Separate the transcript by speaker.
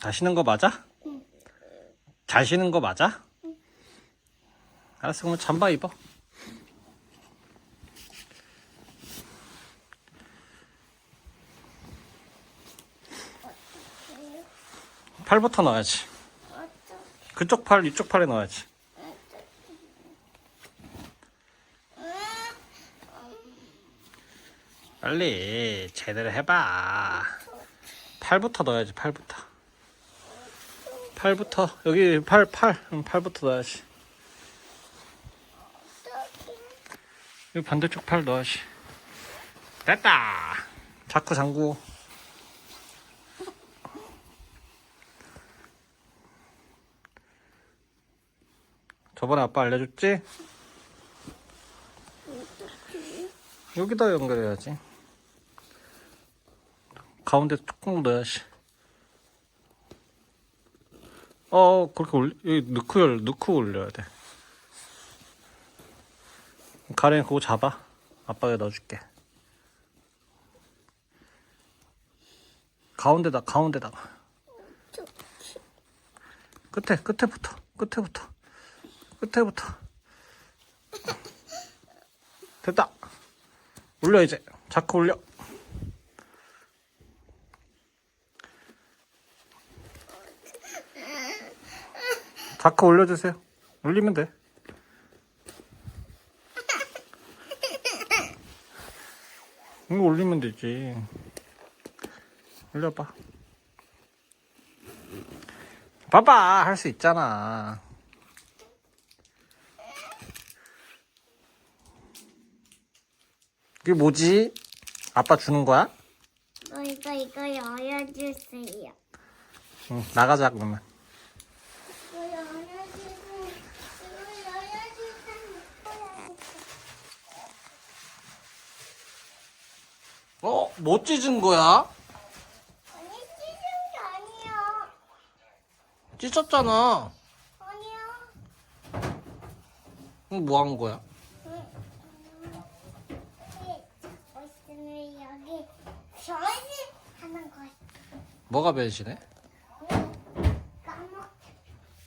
Speaker 1: 다 쉬는 거 맞아? 잘 쉬는 거 맞아? 알았어 그러면 잠바 입어. 팔부터 넣어야지. 그쪽 팔 이쪽 팔에 넣어야지. 빨리 제대로 해봐. 팔부터 넣어야지 팔부터 팔부터. 여기 팔 팔. 응, 팔부터 넣어야지 여기 반대쪽 팔 넣어야지 됐다! 자꾸 잠구 저번에 아빠 알려줬지? 여기다 연결해야지. 가운데 뚜껑 넣어야지 어 그렇게 올리 여기 넣고 열 넣고 올려야 돼. 가랭이 그거 잡아. 아빠가 넣어줄게. 가운데다 가운데다가 끝에 끝에부터 끝에부터 끝에부터. 됐다. 올려 이제. 자크 올려 자크 올려주세요 올리면 돼 이거 올리면 되지 올려봐 봐봐 할 수 있잖아 이게 뭐지? 아빠 주는 거야?
Speaker 2: 어, 이거 이거 열어주세요.
Speaker 1: 응, 나가자 그러면.
Speaker 2: 이거 열어주세요. 이거 열어주세요.
Speaker 1: 어? 뭐 찢은 거야?
Speaker 2: 아니 찢은 게 아니야.
Speaker 1: 찢었잖아.
Speaker 2: 아니야.
Speaker 1: 그럼 뭐 한 거야?
Speaker 2: 여기 변신 하는 거야.
Speaker 1: 뭐가 변신해?